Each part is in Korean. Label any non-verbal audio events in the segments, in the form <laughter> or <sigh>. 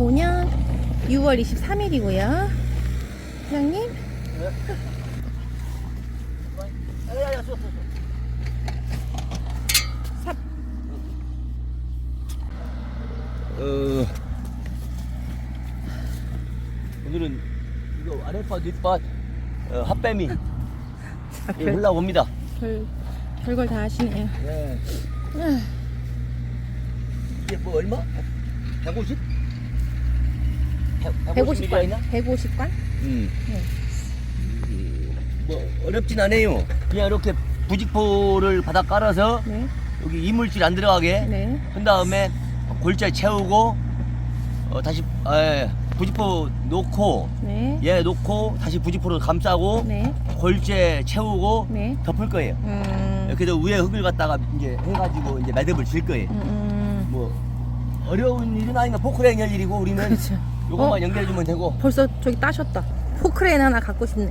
2025년 6월 23일이고요. 사장님, 삽. 어, 오늘은 이거 아랫밭 뒷밭 어, 핫뱀이 아, 예, 별, 올라옵니다. 별, 별걸 다 하시네요. 예. 아, 이게 뭐 얼마? 150? 150관. 있나? 150관? 음. 네. 뭐 어렵진 않아요. 그냥 이렇게 부직포를 바닥 깔아서 네. 여기 이물질 안 들어가게 네. 한 다음에 골재 채우고 어, 다시 에, 부직포 놓고 네. 얘 놓고 다시 부직포를 감싸고 네. 골재 채우고 네. 덮을 거예요. 음. 그래서 위에 흙을 갖다가 이제 해가지고 이제 매듭을 질 거예요. 음, 음. 뭐 어려운 일은 아닌가 포크레인 할 일이고 우리는 그렇죠. 요것만 어? 연결해주면 되고 벌써 저기 따셨다. 포크레인 하나 갖고 싶네.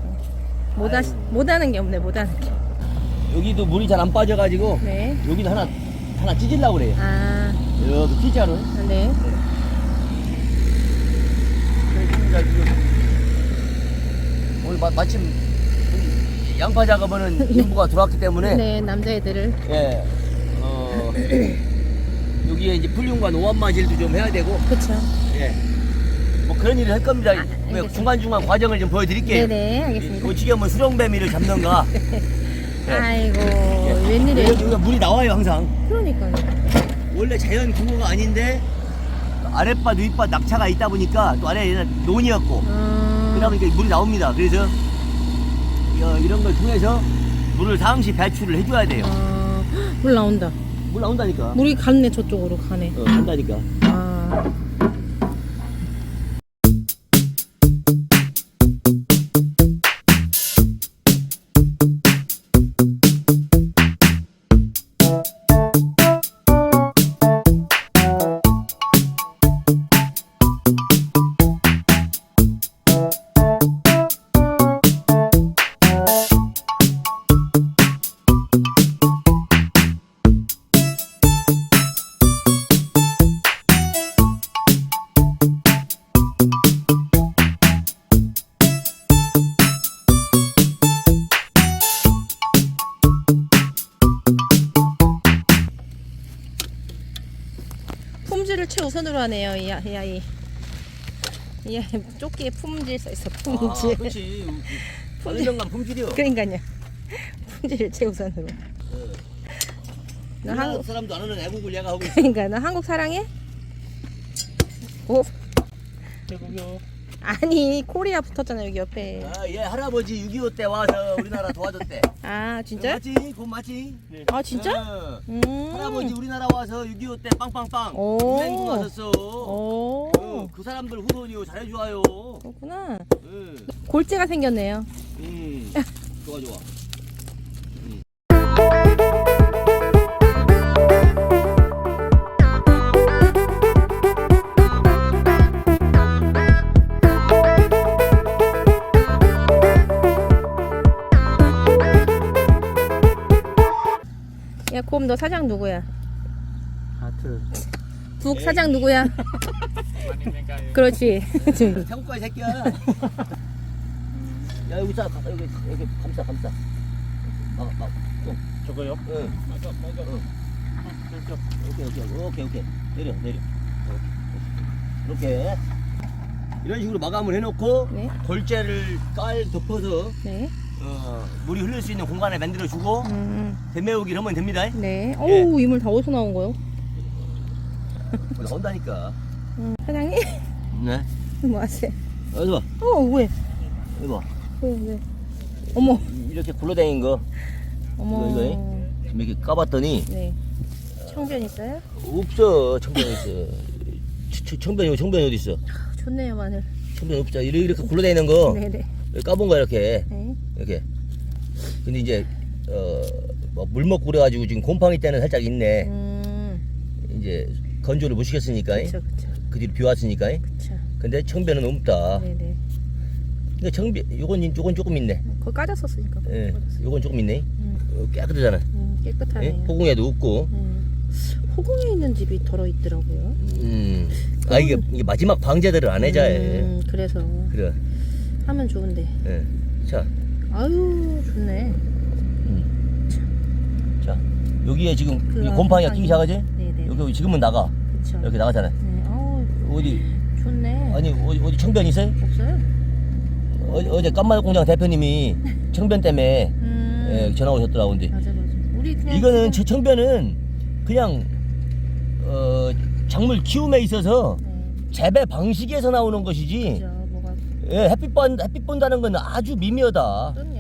못, 하. 못 하는 게 없네, 못 하는 게. 여기도 물이 잘 안 빠져가지고 네. 여기도 하나 하나 찢으려고 그래요. 아, 여기 T자로. 네. 그러니까 지금 오늘 마, 마침 양파 작업은 인부가 <laughs> 들어왔기 때문에 네, 남자애들을. 예. 어, 여기에 이제 풀륜과 노안마질도 좀 해야 되고 그쵸. 예. 뭐 그런 일을 할 겁니다. 아, 알겠습니다. 중간 중간 과정을 좀 보여드릴게요. 네네, 알겠습니다. 어찌게 하면 수렁뱀이를 잡는가. <laughs> 예. 아이고, 예. 웬일이에요? 여기, 여기가 물이 나와요 항상. 그러니까요. 원래 자연 구호가 아닌데 아랫밭 윗밭 낙차가 있다 보니까 또 아래에는 논이었고 음, 그러다 보니까 물이 나옵니다. 그래서 어, 이런 걸 통해서 물을 상시 배출을 해줘야 돼요. 아, 물 나온다. 물 나온다니까. 물이 갔네, 저쪽으로 가네. 어, 간다니까. 아, 품질을 최우선으로 하네요, 이, 아- 이 아이. 이 아이, 조끼에 품질 써있어, 품질. 아, 그렇지. <laughs> 정도 품질이요. 그러니까요. 품질을 최우선으로. 우리나라 한국, 사람도 안 하는 애국을 얘가 하고 있어. 그러니까 너 한국 사랑해? 오, 대국요. 아니, 코리아 붙었잖아, 여기 옆에. 아, 얘 할아버지 6.25 때 와서 우리나라 도와줬대. 아, 진짜? 맞지? 그건 맞지? 아, 진짜? 어. 음. 할아버지 우리나라 와서 6.25 때 빵빵빵 오. 유행구 왔었어. 오, 어, 그 사람들 후손이요 잘해줘요. 그렇구나. 응. 골재가 생겼네요. 음. 좋아 좋아. 야, 곰, 너 사장 누구야? 하트. 북 사장 누구야? <laughs> 그렇지. 저기. 태국가 이 새끼야. 야 여기 자 여기 여기 감싸 감싸. 막막 좀. 저거요? 응. 맞아, 맞아. 응. 그렇죠. 오케이 오케이 오케이 오케이 내려 내려. 이렇게 이렇게. 이런 식으로 마감을 해놓고 네. 골재를 깔 덮어서 네. 어, 물이 흐를 수 있는 공간을 만들어주고 음, 배매우기를 하면 됩니다. 네. 예. 어우, 이물 다 어디서 나온 거요? 나온다니까. 음, 사장님? 네. 뭐 하세요? 어디 봐. 어, 왜? 여기 봐. 왜, 왜? 어머, 이렇게 굴러다니는 거 어머. 이거, 이거? 지금 이렇게 까봤더니 네. 청변 있어요? 없어 청변 있어. 청- 청변이 청변이 어디 있어? 아, 좋네요, 마늘. 청변 없자. 이렇게 이렇게 굴러다니는 거 네네. 까본 거야 이렇게 네. 이렇게. 근데 이제 어물 먹고 그래가지고 지금 곰팡이 때는 살짝 있네. 음, 이제 건조를 못 시켰으니까 그쵸, 그쵸. 그 뒤로 비 왔으니까. 그쵸. 근데 청변은 없다. 네네. 근데 청변 요건 요건 조금 있네. 그거 까졌었으니까. 예, 까졌어. 요건 조금 있네. 음, 어, 깨끗하잖아. 음, 예? 깨끗하네요. 포궁에도 없고. 음. 포구에 있는 집이 덜어 있더라고요. 음. 아 이게, 이게 마지막 방제들을 안 해자 해. 음, 그래서 그래. 하면 좋은데. 예. 자, 아유 좋네. 자 여기에 지금 그 이 곰팡이가 곰팡이. 끼기 시작하지? 네네. 여기 지금은 나가. 그쵸. 이렇게 나가잖아. 네. 어디 좋네. 아니 어디, 어디 청변 있어요? 없어요? 어, 어제 깐말 공장 대표님이 <laughs> 청변 때문에 음. 예, 전화 오셨더라고 근데 맞아 맞아. 우리 그냥 이거는 지금- 저 청변은 그냥 어, 작물 키움에 있어서 네. 재배 방식에서 나오는 것이지 그죠. 예, 햇빛 본 햇빛 본다는 건 아주 미미하다. 그럼요.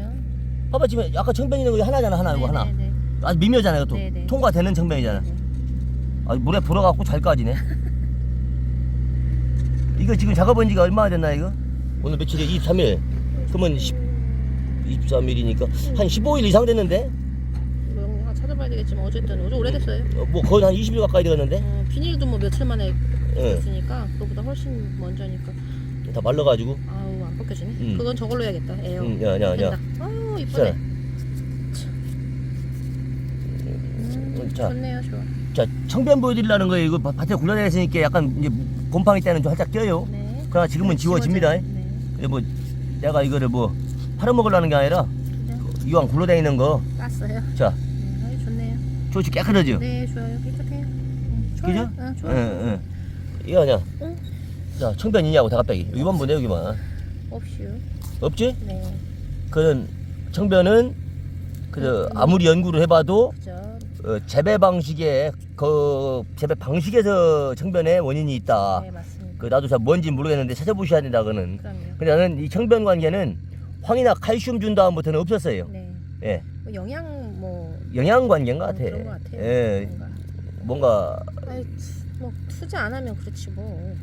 봐봐 지금 아까 청변 있는 거 하나잖아 하나 이거 하나 네네네. 아주 미미하잖아요 또 네네. 통과되는 청변이잖아. 아 물에 불어갖고 잘 까지네. <laughs> 이거 지금 작업한 지가 얼마나 됐나 이거? 오늘 며칠이야? 23일. 그러면 10, 23일이니까 한 15일 이상 됐는데? 뭐 영상 찾아봐야 되겠지만 어쨌든 어제 오래됐어요. 어, 뭐 거의 한 20일 가까이 되었는데? 어, 비닐도 뭐 며칠 만에 예. 했으니까 그거보다 훨씬 먼저니까 다 말라가지고. 아우 안 벗겨지네. 음. 그건 저걸로 해야겠다. 에어. 응, 야, 야, 야. 된다. 아우 이쁘네. 자, 음, 자. 좋네요, 좋아. 자, 청변 보여드리려는 거예요. 이거 밭- 밭에 굴러다녔으니까 약간 이제 곰팡이 때는 좀 살짝 껴요. 네. 그러나 지금은 지워집니다. 네. 근데 뭐 내가 이거를 뭐 팔아먹으려는 게 아니라 그냥 이왕 굴러다니는 거. 깠어요. 자, 네, 아유 좋네요. 좋지 깨끗하죠? 네, 좋아요. 깨끗해요. 음, 좋아요. 그죠? 응, 응, 좋아요. 응. 이거 아니야. 응. 자, 청변이냐고 다갑배기. 여기만 보네, 여기만. 없슈. 없지? 네. 그는 청변은 그 아무리 연구를 해봐도 그죠. 어, 재배 방식에 그 재배 방식에서 청변의 원인이 있다. 네, 맞습니다. 그 나도 잘 뭔지 모르겠는데 찾아보셔야 된다 그는. 그럼요. 근데 나는 이 청변 관계는 황이나 칼슘 준 다음부터는 없었어요. 네. 예, 뭐 영양 뭐 영양 관계인 것 어, 같아. 그런 것 같아요. 예, 뭔가. 뭔가 아이, 뭐 투자 안 하면 그렇지 뭐.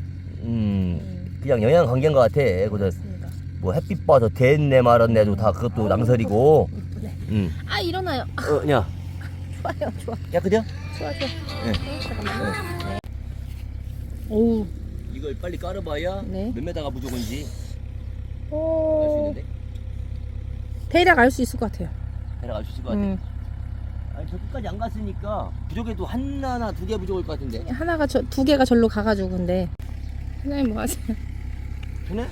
음 음, 그냥 영양 관계인 것 같아. 맞습니다. 뭐 햇빛 봐서 됐네 말았네도 다 그것도 아우, 낭설이고. 이쁘네. 음, 아 일어나요. 아, 어, 야, 좋아요, 좋아, 깨끗해? 좋아, 좋아. 네. 어, 잠깐만요. 네. 이걸 빨리 깔아봐야 네. 몇 메다가 부족한지 알 수 오. 있는데. 대략 알 수 있을 것 같아요. 대략 알수 있을 것 같아. 음. 아니 저 끝까지 안 갔으니까 부족해도 하나나 두 개 부족할 것 같은데. 하나가 저 두 개가 절로 가가지고 근데 선생님 뭐 하세요? 되네?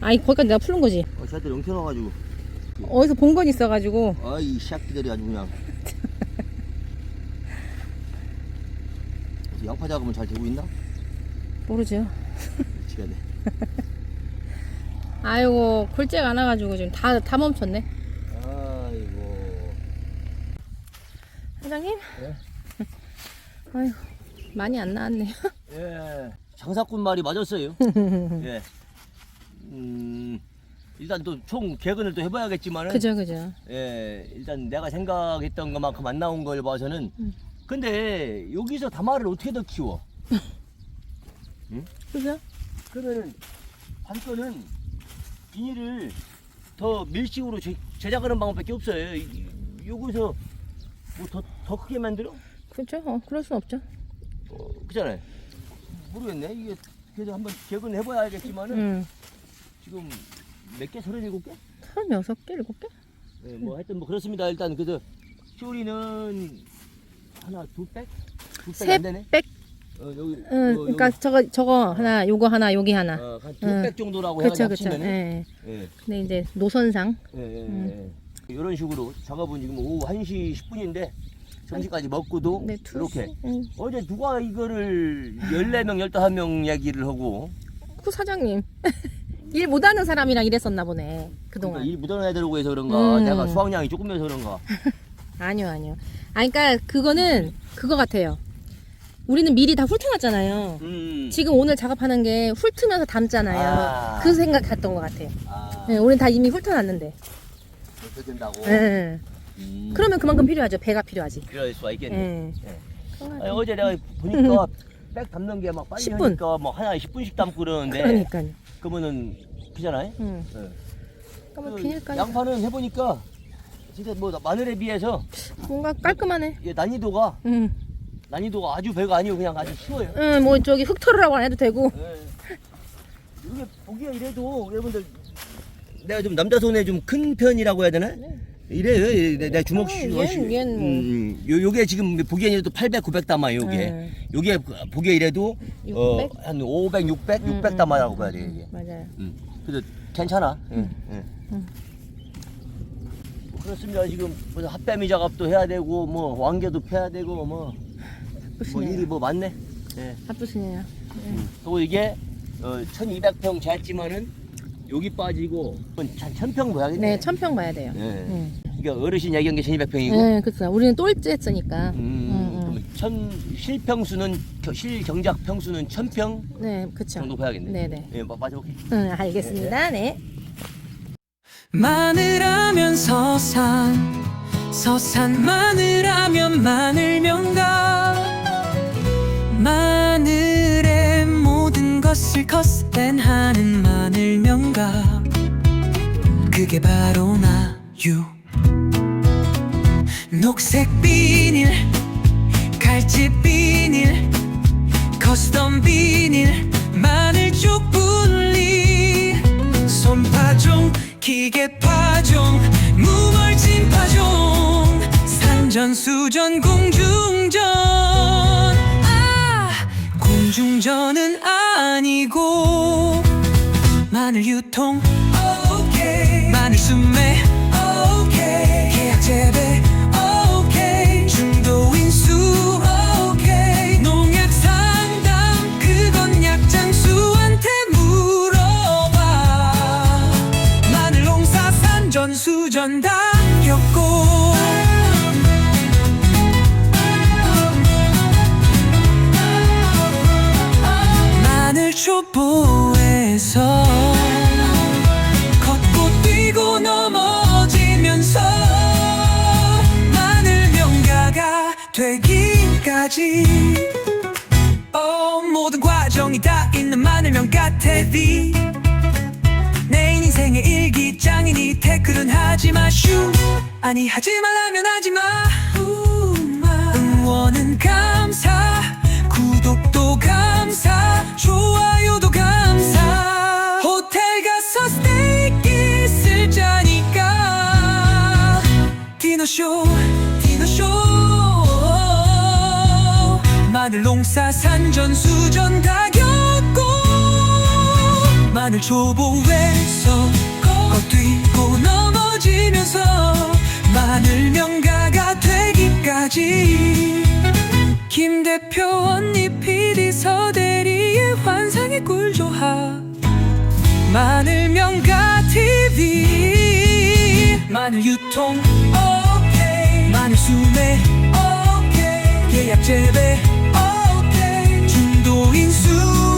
아니 거기까지 내가 푸는 거지. 어, 저한테 영켜 놔가지고. 어디서 본 건 있어가지고 아이 샤끼들이 아주 그냥. 그래서 양파 작업은 잘 되고 있나? 모르죠. 돼. 아이고 골재가 안 와가지고 지금 다 다 멈췄네. 아이고. 사장님? 네? 아이고 많이 안 나왔네요. 예. 장사꾼 말이 맞았어요. <laughs> 예. 음. 일단 또 총 개근을 또 해봐야겠지만은. 그죠 그죠. 예, 일단 내가 생각했던 것만큼 안 나온 걸 봐서는 음. 근데 여기서 다마를 어떻게 더 키워? <laughs> 그죠? 그러면은 관건은 비닐을 더 밀식으로 제, 제작하는 방법밖에 없어요. 이- 여기서 뭐 더 더 크게 만들어? 그죠? 어 그럴 순 없죠. 어, 그잖아요. 모르겠네. 이게 그래도 한번 개근 해봐야 알겠지만은 응. 지금 몇 개? 서른일곱 개? 한 여섯 개 일곱 개? 네, 뭐 하여튼 뭐 그렇습니다. 일단 그래서 쇼리는 하나 두 백? 두백안 세 되네. 백. 어, 여기, 응. 어, 그러니까 저거 저거 하나 요거 하나 여기 하나. 어, 한 응. 두백 정도라고 해가지고 그렇죠. 합치면은 예. 예, 근데 이제 노선상 예, 예, 음. 예. 이런 식으로 작업은 지금 오후 1시 10분인데 점심까지 먹고도 네, 투 이렇게 시- 응. 어제 누가 이거를 14명 15명 얘기를 하고 그 사장님 <laughs> 일 못하는 사람이랑 일했었나 보네 그동안. 그러니까 일 묻어놔야 되려고 해서 그런가 음. 내가 수확량이 조금해서 그런가 <laughs> 아니요, 아니요. 아, 그러니까 그거는 그거 같아요. 우리는 미리 다 훑어놨잖아요. 음. 지금 오늘 작업하는 게 훑으면서 담잖아요. 아. 그 생각 갔던 것 같아. 아, 네, 우리는 다 이미 훑어놨는데. 그렇게 된다고 네. 음. 그러면 그만큼 필요하죠. 배가 필요하지. 그럴 수가 있겠네 네. 예. 아니, 같아요. 어제 내가 보니까 백 담는 게 막 빨리 10분. 하니까 뭐 하나에 10분씩 담고 그러는데 그러니까요. 그러면은 그잖아요. 응. 예. 그러니까 뭐그 비닐까지 양파는 해보니까 진짜 뭐 마늘에 비해서 뭔가 깔끔하네. 이게 난이도가 응. 난이도가 아주 별거 아니고 그냥 아주 쉬워요. 응, 뭐 저기 흙털으라고 안 해도 되고. 예. 이게 보기에 이래도 여러분들 내가 좀 남자 손에 좀 큰 편이라고 해야 되나? 네. 이래요. 이래. 내, 내 주먹 어, 시 얘는- 얘는 뭐. 음, 요 요게 지금 보기엔 이래도 800, 900 담아요. 요게 음. 요게 보기에 이래도 600? 어, 한 500, 600, 음, 600 음, 담아라고 음, 봐야 돼 음, 이게. 맞아요. 음. 그래서 괜찮아. 예, 음. 예. 음. 뭐 그렇습니다. 지금 무슨 핫뱀이 작업도 해야 되고 뭐 왕개도 패야 되고 뭐, 뭐 바쁘시네요. 일이 뭐 많네. 예. 바쁘시네요. 음. 또 이게 어, 1200평 잤지만은 여기 빠지고 한 1000평 모양이네. 네, 천평 봐야 돼요. 예. 음. 이게 어르신 얘기한 게 1200평이고 네, 그렇죠. 우리는 똘째 했으니까. 음, 음, 그러면 천 실평수는 겨- 실경작 평수는 1000평 네, 그렇죠. 정도 봐야겠네. 네, 네. 예, 마- 맞아 오케이. 응, 알겠습니다. 네. 마늘하면 서산 서산 마늘하면 마늘명가 것을 컷센하는 마늘 명가. 그게 바로 나유. 녹색 비닐 갈치 비닐 커스텀 비닐 마늘쪽 분리. 손파종 기계 파종 무멀진 파종 산전 수전 공중전. 아 공중전은 마늘 유통. 오케이 마늘 수매. 오케이 계약 재배. 오케이 중도 인수. 오케이 농약 상담. 그건 약장수한테 물어봐. 마늘 농사 산전 수전 다 겪고. 마늘 초보에서 있는 마늘 명가 테디? 내 인생의 일기장이니 태클은 하지마 슈. 아니 하지 말라면 하지마. 응원은 감사 구독도 감사 좋아요도 감사. 호텔 가서 스테이크 쓸 자니까. 디너쇼 마늘 농사 산전 수전 다 겪고 마늘 초보에서 걷뛰고 넘어지면서 마늘 명가가 되기까지. 김 대표 언니 PD 서대리의 환상의 꿀조합 마늘 명가 TV 마늘 유통 오케이. 마늘 수매 오케이. 계약 재배 오케이. 중도 인수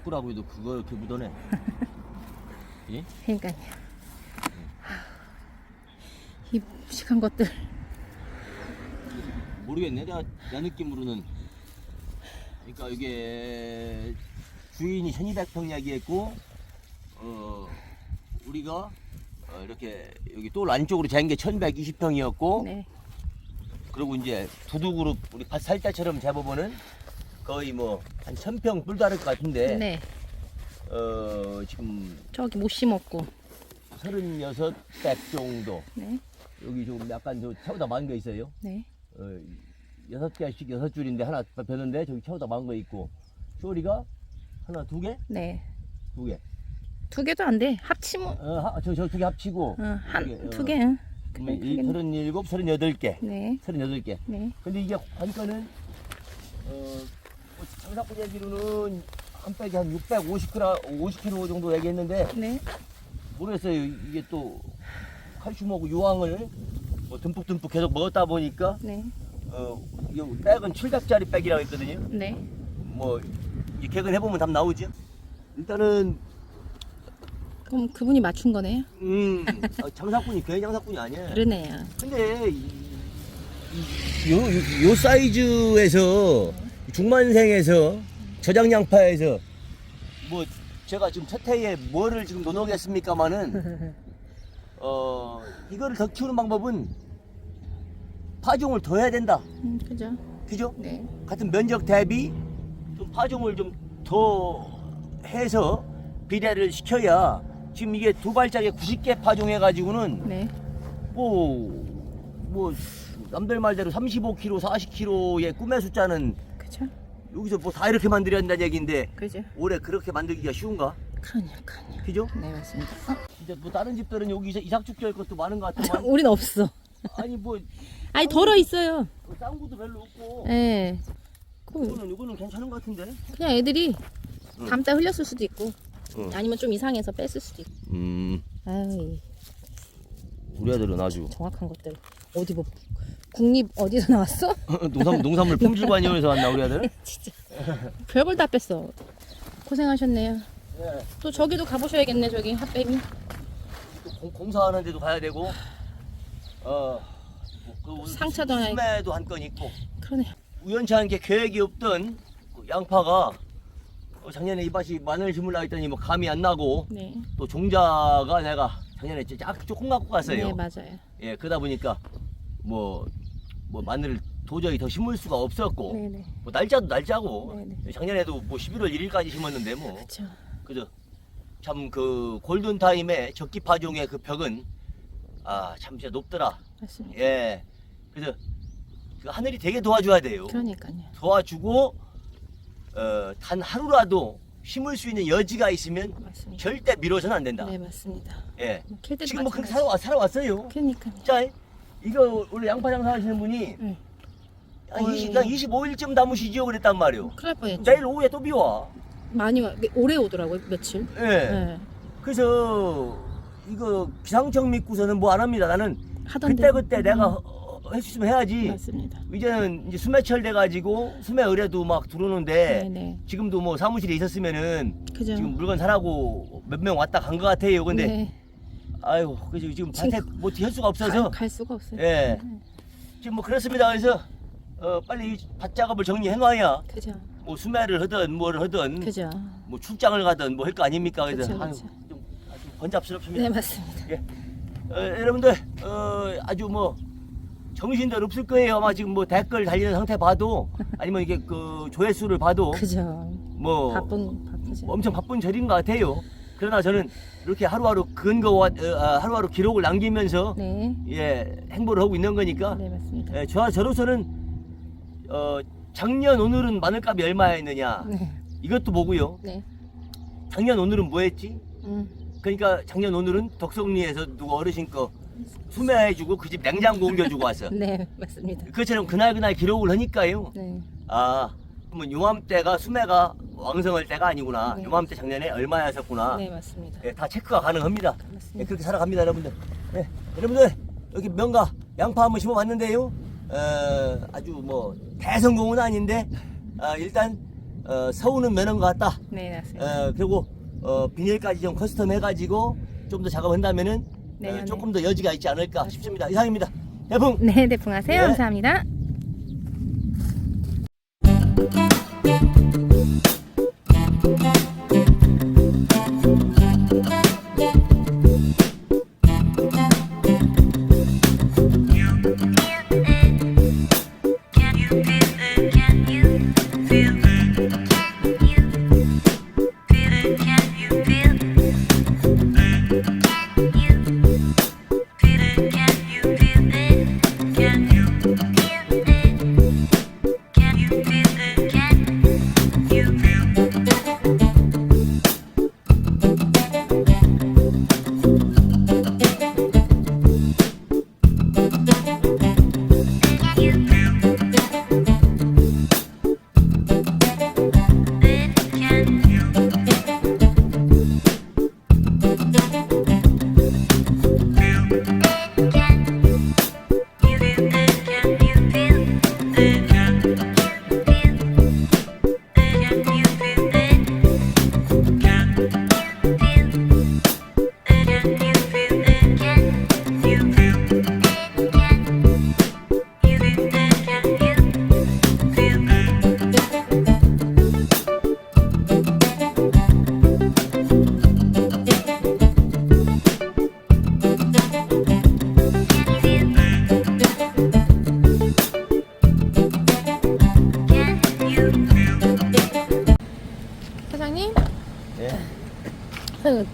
묶으라고 해도 그거 이렇게 묻어내. <laughs> 예? 그러니까요. 이 무식한 것들. 모르겠네. 내가 내 느낌으로는 그러니까 이게 주인이 1200평 이야기했고 어 우리가 어, 이렇게 여기 또 안쪽으로 잔게 1120평이었고 네. 그리고 이제 두둑으로 우리 밭살 때처럼 재보면은 거의 뭐한 1000평 불다를 것 같은데 네. 어 지금 저기 못 심었고. 36백 정도 네. 여기 좀 약간 저 채보다 많은 거 있어요 네. 어, 여섯 개씩 여섯 줄인데 하나 벼는데 저기 채보다 많은 거 있고 쇼리가 하나 두 개? 네. 두 개. 두 개도 안 돼. 합치면 어, 저, 저 두 개 합치고 어, 한, 두 개, 어. 두 개. 응. 그러면 두 일- 개는- 서른일곱, 서른여덟 개. 네. 서른여덟 개. 네. 근데 이게 관건은 어, 뭐 장사꾼 얘기로는 한 백에 한 650g, 50kg 정도 얘기했는데 네. 모르겠어요. 이게 또 칼슘하고 유황을 뭐 듬뿍듬뿍 계속 먹었다 보니까 네. 어, 이 백은 700짜리 백이라고 했거든요. 네. 뭐이 개근 해보면 답 나오죠. 일단은 그럼 그분이 맞춘 거네요. 음 어, 장사꾼이 괜히 장사꾼이 아니야. 그러네요. 근데 이, 요, 요, 요 사이즈에서 중만생에서 저장 양파에서 뭐 제가 지금 첫 해에 뭐를 지금 넣어놓겠습니까마는 <laughs> 어 이거를 더 키우는 방법은 파종을 더 해야 된다. 음, 그죠? 그죠? 네. 같은 면적 대비 좀 파종을 좀 더 해서 비례를 시켜야 지금 이게 두 발짝에 90개 파종해 가지고는 네. 뭐, 뭐, 남들 말대로 35kg, 40kg의 꿈의 숫자는 그죠? 여기서 뭐 다 이렇게 만들어야 한다는 얘기인데 그죠? 올해 그렇게 만들기가 쉬운가? 그러니까요. 그죠? 네, 맞습니다. 어, 이제 뭐 다른 집들은 여기 이삭- 이삭죽 할 것도 많은 것 같지만 <laughs> 우린 없어. 아니 뭐 아니, 덜어 있어요. 그 쌍구도 별로 없고 예. 그, 이거는 이거는 괜찮은 것 같은데. 그냥 애들이 응. 담다 흘렸을 수도 있고, 응. 아니면 좀 이상해서 뺐을 수도 있고. 음, 아유, 우리 아들은 아주 정확한 것들. 어디 뭐, 국립 어디서 나왔어? <laughs> 농산 농산물 품질관위원회에서 왔나 우리 아들? <laughs> 진짜. 별걸 다 뺐어. 고생하셨네요. 네. 또 저기도 가보셔야겠네, 저기 공, 공사하는 데도 가야 되고 어. 뭐, 그 상처도 하나. 수매도 한 건 있고 그러네. 우연치 않게 계획이 없던 그 양파가 어, 작년에 이 밭이 마늘 심으려 했더니 뭐 감이 안 나고 네. 또 종자가 내가 작년에 짝 조금 갖고 갔어요. 네, 맞아요. 예, 그러다 보니까 뭐, 뭐 마늘을 도저히 더 심을 수가 없었고 네네. 뭐 날짜도 날짜고 네네. 작년에도 뭐 11월 1일까지 심었는데 뭐 그쵸. 그죠 참 그 골든 타임의 적기 파종의 그 벽은 아 참 진짜 높더라. 맞습니다. 예, 그래서 그 하늘이 되게 도와줘야 돼요. 그러니까요. 도와주고 어, 단 하루라도 심을 수 있는 여지가 있으면 맞습니다. 절대 미뤄서는 안 된다. 네, 맞습니다. 예. 때도 지금 뭐 그렇게. 살아왔, 살아왔어요. 그러니까요. 자, 이거 원래 양파 장사 하시는 분이 응. 한, 어이. 20, 한 25일쯤 담으시죠 그랬단 말이오. 큰일 날 뻔했죠. 내일 오후에 또 비와. 많이 와, 오래 오더라고요, 며칠. 예. 네. 그래서 이거 기상청 믿고서는 뭐 안 합니다. 나는 하던 그때. 그때 내가 할수 있으면 해야지. 맞습니다. 이제는 이제 수매철 돼가지고 수매 의뢰도 막 들어오는데 네네. 지금도 뭐 사무실에 있었으면은 그죠. 지금 물건 사라고 몇 명 왔다 간 것 같아요. 근데 네. 아유, 그래서 지금 지금 밭에 뭐할 수가 갈, 없어서 갈 수가 없어요. 예. 네. 지금 뭐 그렇습니다. 그래서 어, 빨리 이밭 작업을 정리해 놔야 그죠. 뭐 수매를 하든 뭐를 하든 그죠. 뭐 출장을 가든 뭐 할 거 아닙니까? 그래서 그쵸, 아유, 그쵸. 좀 아주 번잡스럽습니다. 네, 맞습니다. 예. 어, 여러분들 어, 아주 뭐 정신들 없을 거예요. 아마 지금 뭐 댓글 달리는 상태 봐도 아니면 이게 그 조회수를 봐도 그죠. 뭐 바쁜, 바쁘죠. 엄청 바쁜 절인 것 같아요. 그러나 저는 이렇게 하루하루 근거와 어, 아, 하루하루 기록을 남기면서 네. 예 행보를 하고 있는 거니까 네, 맞습니다. 예, 저 저로서는 어, 작년 오늘은 마늘값이 얼마였느냐 네. 이것도 보고요. 네. 작년 오늘은 뭐 했지? 음. 그러니까 작년 오늘은 덕성리에서 누구 어르신 거 수매해주고 그 집 냉장고 옮겨주고 왔어. <laughs> 네, 맞습니다. 그것처럼 그날 그날 기록을 하니까요. 네. 아 그러면 요맘때가 수매가 왕성할 때가 아니구나. 네. 요맘때 작년에 얼마였었구나. 네, 맞습니다. 예, 다 체크가 가능합니다. 예, 맞습니다. 그렇게 살아갑니다, 여러분들. 예, 여러분들 여기 명가 양파 한번 심어봤는데요. 어, 아주 뭐 대성공은 아닌데 아, 일단 어, 서우는 매는 것 같다. 네, 맞습니다. 어, 그리고 어, 비닐까지 좀 커스텀 해가지고 좀 더 작업한다면은 네, 어, 네. 조금 더 여지가 있지 않을까 싶습니다. 이상입니다. 대풍. 네, 대풍하세요. 네. 감사합니다.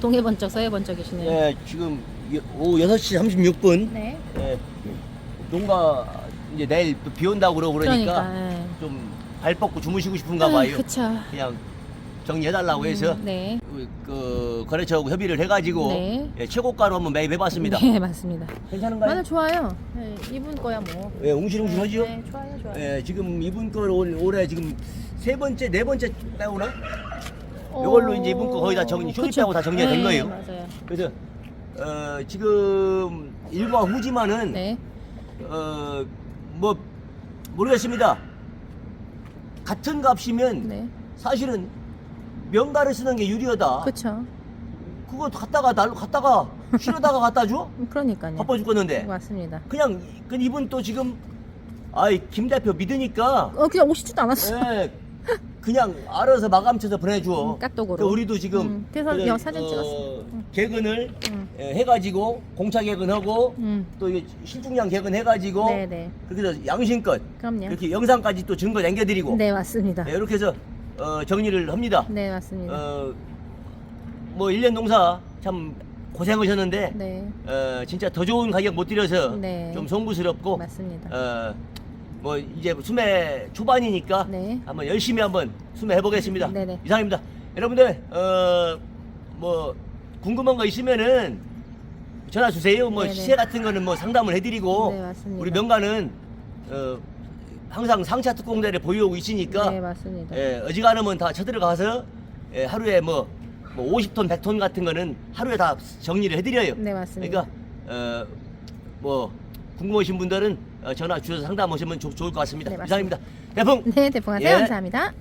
동해 번쩍 서해 번쩍이시네요. 예, 지금 여- 오후 6시 36분. 네. 예, 농가 이제 내일 또비 온다고 그러고 그러니까, 그러니까. 예. 좀 발 뻗고 주무시고 싶은가 봐요. 아, 그쵸. 그냥 정리해달라고 해서 음, 네. 그, 그 거래처하고 협의를 해가지고 네. 예, 최고가로 한번 매입해봤습니다. 네, 맞습니다. 괜찮은가요? 마늘 좋아요. 네, 이분 거야 뭐. 예, 웅실웅실하죠? 네, 좋아요, 좋아요. 예, 지금 이분 거 올- 올해 지금 세 번째, 네 번째 나오나? 어, 이걸로 이제 이분 거 거의 다 정리, 그쵸. 쇼립하고 다 정리가 된 네, 거예요. 맞아요. 그래서 어, 지금 일과 후지만은 네. 어, 뭐 모르겠습니다. 같은 값이면 네. 사실은 명가를 쓰는 게 유리하다. 그쵸. 그거 갖다가 날로 갖다가 실어다가 갖다 줘? <laughs> 음, 그러니까요. 바빠 죽겠는데. 맞습니다. 그냥 그 이분 또 지금 아이 김 대표 믿으니까 어, 그냥 오시지도 않았어. 예, 그냥 알아서 마감 쳐서 보내줘. 음. 그 우리도 지금 음, 그래서 그래, 여 사진 찍었어. 음. 개근을 음. 예, 해가지고 공차 개근하고 음. 또 이게 실중량 개근 해가지고 네네. 그렇게 해서 양심껏 그럼요. 이렇게 영상까지 또 증거 남겨드리고 네, 맞습니다. 예, 이렇게 해서 어, 정리를 합니다. 네, 맞습니다. 어, 뭐 1년 농사 참 고생하셨는데 네. 어, 진짜 더 좋은 가격 못 드려서 네. 좀 송구스럽고 맞습니다. 어, 뭐 이제 수매 초반이니까 네. 한번 열심히 한번 수매해 보겠습니다. 네네. 이상입니다. 여러분들 어, 뭐 궁금한 거 있으면은 전화 주세요. 뭐 네네. 시세 같은 거는 뭐 상담을 해드리고 네, 맞습니다. 우리 명가는 어, 항상 상차 특공대를 보유하고 있으니까 네, 맞습니다. 예, 어지간하면 다 쳐들어가서 예, 하루에 뭐, 뭐 50톤, 100톤 같은 거는 하루에 다 정리를 해드려요. 네, 맞습니다. 그러니까 어, 뭐 궁금하신 분들은 어, 전화 주셔서 상담하시면 좋- 좋을 것 같습니다. 네, 맞습니다. 이상입니다. 대풍. 네, 대풍하세요. 예. 감사합니다.